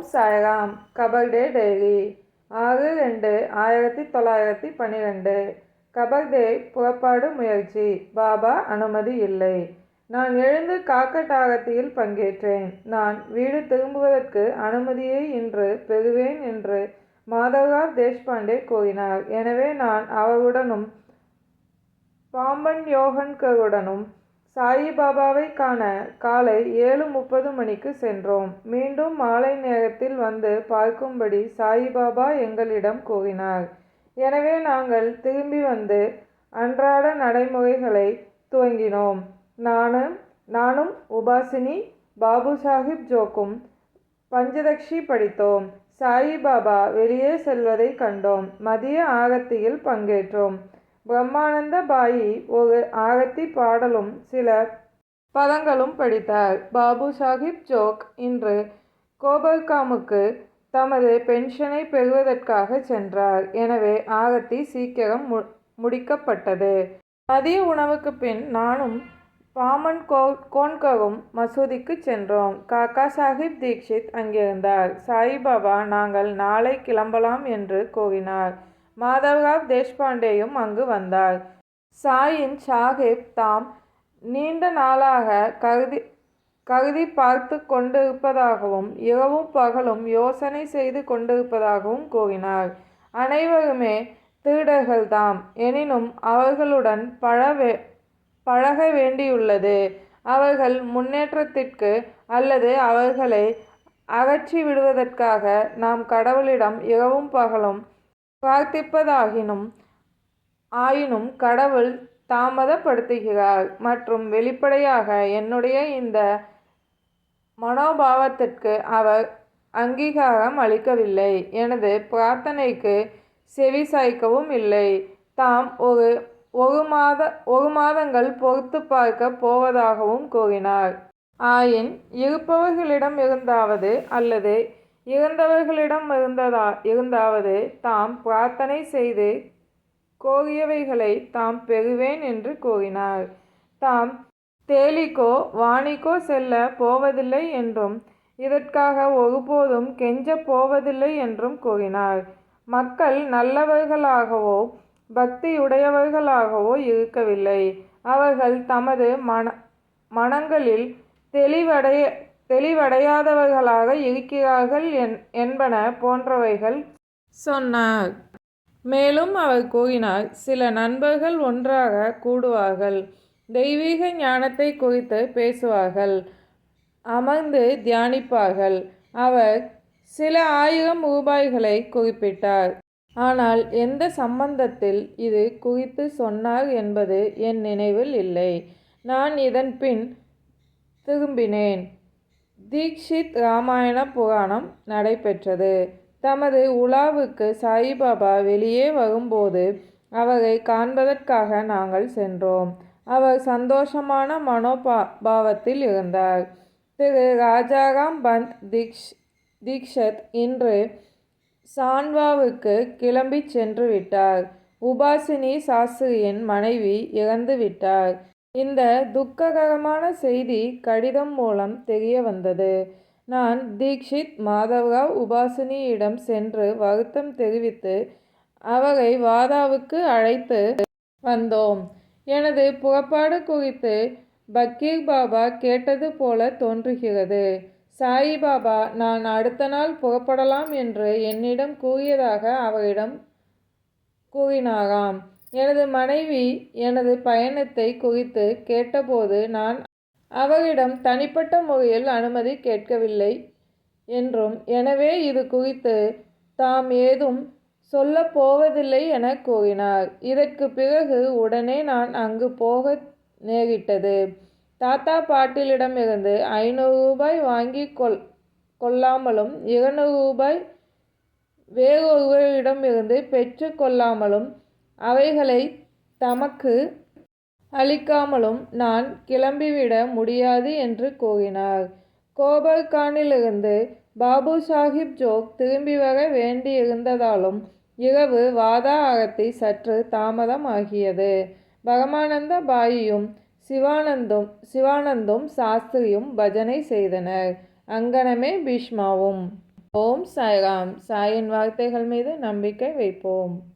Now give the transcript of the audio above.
ஓம் Sairam. கபர்டே daily. ஆறு ரெண்டு ஆயிரத்தி தொள்ளாயிரத்தி பன்னிரெண்டு கபர்டே புறப்பாடு முயற்சி. பாபா அனுமதி இல்லை. நான் எழுந்து காக்கட்டாகத்தியில் பங்கேற்றேன். நான் வீடு திரும்புவதற்கு அனுமதியை இன்று பெறுவேன் என்று மாதவராவ் தேஷ்பாண்டே கூறினார். எனவே நான் அவருடனும் பாம்பன் யோகன்கருடனும் சாயிபாபாவை காண காலை ஏழு முப்பது மணிக்கு சென்றோம். மீண்டும் மாலை நேரத்தில் வந்து பார்க்கும்படி சாயிபாபா எங்களிடம் கூறினார். எனவே நாங்கள் திரும்பி வந்து அன்றாட நடைமுறைகளை துவங்கினோம். நானும் நானும் உபாசினி பாபு சாஹிப் ஜோக்கும் பஞ்சதக்ஷி படித்தோம். சாயிபாபா வெளியே செல்வதை கண்டோம். மதிய ஆகத்தியில் பங்கேற்றோம். பிரம்மானந்த பாயி ஒரு ஆரத்தி பாடலும் சில பதங்களும் படித்தார். பாபு சாஹிப் ஜோக் இன்று கோபர்காமுக்கு தமது பென்ஷனை பெறுவதற்காக சென்றார். எனவே ஆரத்தி சீக்கிரம் மு முடிக்கப்பட்டது. மதிய உணவுக்கு பின் நானும் பாமன் கோ கோன்கரும் மசூதிக்கு சென்றோம். காக்கா சாஹிப் தீக்ஷித் அங்கிருந்தார். சாய்பாபா நாங்கள் நாளை கிளம்பலாம் என்று கூறினார். மாதவ்ராவ் தேஷ்பாண்டேயும் அங்கு வந்தார். சாயின் சாஹிப் தாம் நீண்ட நாளாக கருதி கருதி பார்த்து கொண்டிருப்பதாகவும் இரவும் பகலும் யோசனை செய்து கொண்டிருப்பதாகவும் கூறினார். அனைவருமே திருடர்கள்தாம் எனினும் அவர்களுடன் பழவே பழக வேண்டியுள்ளது. அவர்கள் முன்னேற்றத்திற்கு அல்லது அவர்களை அகற்றி விடுவதற்காக நாம் கடவுளிடம் இரவும் பகலும் பிரார்த்திப்பதாகினும் ஆயினும் கடவுள் தாமதப்படுத்துகிறார். மற்றும் வெளிப்படையாக என்னுடைய இந்த மனோபாவத்திற்கு அவர் அங்கீகாரம் அளிக்கவில்லை. எனது பிரார்த்தனைக்கு செவி சாய்க்கவும் இல்லை. தாம் ஒரு ஒரு மாத ஒரு மாதங்கள் பொறுத்து பார்க்க போவதாகவும் கூறினார். ஆயின் இருப்பவர்களிடம் இருந்தாவது அல்லது இறந்தவர்களிடம் இருந்ததா இருந்தாவது தாம் பிரார்த்தனை செய்து கோரியவைகளை தாம் பெறுவேன் என்று கூறினார் தாம் தேலிக்கோ வாணிக்கோ செல்ல போவதில்லை என்றும் இதற்காக ஒருபோதும் கெஞ்சப் போவதில்லை என்றும் கூறினார் மக்கள் நல்லவர்களாகவோ பக்தியுடையவர்களாகவோ இருக்கவில்லை. அவர்கள் தமது மன மனங்களில் தெளிவடைய தெளிவடையாதவர்களாக இருக்கிறார்கள் என் என்பன போன்றவைகள் சொன்னார். மேலும் அவர் கூறினார் சில நண்பர்கள் ஒன்றாக கூடுவார்கள். தெய்வீக ஞானத்தை குறித்து பேசுவார்கள். அமர்ந்து தியானிப்பார்கள். அவர் சில ஆயிரம் ரூபாய்களை குறிப்பிட்டார். ஆனால் எந்த சம்பந்தத்தில் இது குறித்து சொன்னார் என்பது என் நினைவில் இல்லை. நான் இதன் பின் திரும்பினேன். தீக்ஷித் ராமாயண புராணம் நடைபெற்றது. தமது உலாவுக்கு சாயிபாபா வெளியே வரும்போது அவரை காண்பதற்காக நாங்கள் சென்றோம். அவர் சந்தோஷமான மனோபா பாவத்தில் இருந்தார். திரு ராஜாராம் பந்த் தீக்ஷ் தீக்ஷத் இன்று சான்வாவுக்கு கிளம்பி சென்று விட்டார். உபாசினி சாஸ்திரியின் மனைவி இறந்து விட்டார். இந்த துக்ககரமான செய்தி கடிதம் மூலம் தெரிய வந்தது. நான் தீக்ஷித் மாதவராவ் உபாசினியிடம் சென்று வருத்தம் தெரிவித்து அவரை வாதாவுக்கு அழைத்து வந்தோம். எனது புறப்பாடு குறித்து பக்கீர் பாபா கேட்டது போல தோன்றுகிறது. சாயிபாபா நான் அடுத்த நாள் புறப்படலாம் என்று என்னிடம் கூறியதாக அவரிடம் கூறினாராம். எனது மனைவி எனது பயணத்தை குறித்து கேட்டபோது நான் அவரிடம் தனிப்பட்ட முறையில் அனுமதி கேட்கவில்லை என்றும் எனவே இது குறித்து தாம் ஏதும் சொல்ல போவதில்லை என கூறினார். இதற்கு பிறகு உடனே நான் அங்கு போக நேரிட்டது. தாத்தா பாட்டிலிடமிருந்து ஐநூறு ரூபாய் வாங்கி கொள் கொள்ளாமலும் இருநூறு ரூபாய் வேறொருவரிடமிருந்து பெற்று கொள்ளாமலும் அவைகளை தமக்கு அளிக்காமலும் நான் கிளம்பிவிட முடியாது என்று கூறினார். கோபர்கானிலிருந்து பாபு சாஹிப் ஜோக் திரும்பி வர வேண்டியிருந்ததாலும் இரவு வாதா ஆரத்தி சற்று தாமதமாகியது. பரமானந்த பாயியும் சிவானந்தும் சிவானந்தும் சாஸ்திரியும் பஜனை செய்தனர். அங்கனமே பீஷ்மாவும். ஓம் சாய்ராம். சாயின் வார்த்தைகள் மீது நம்பிக்கை வைப்போம்.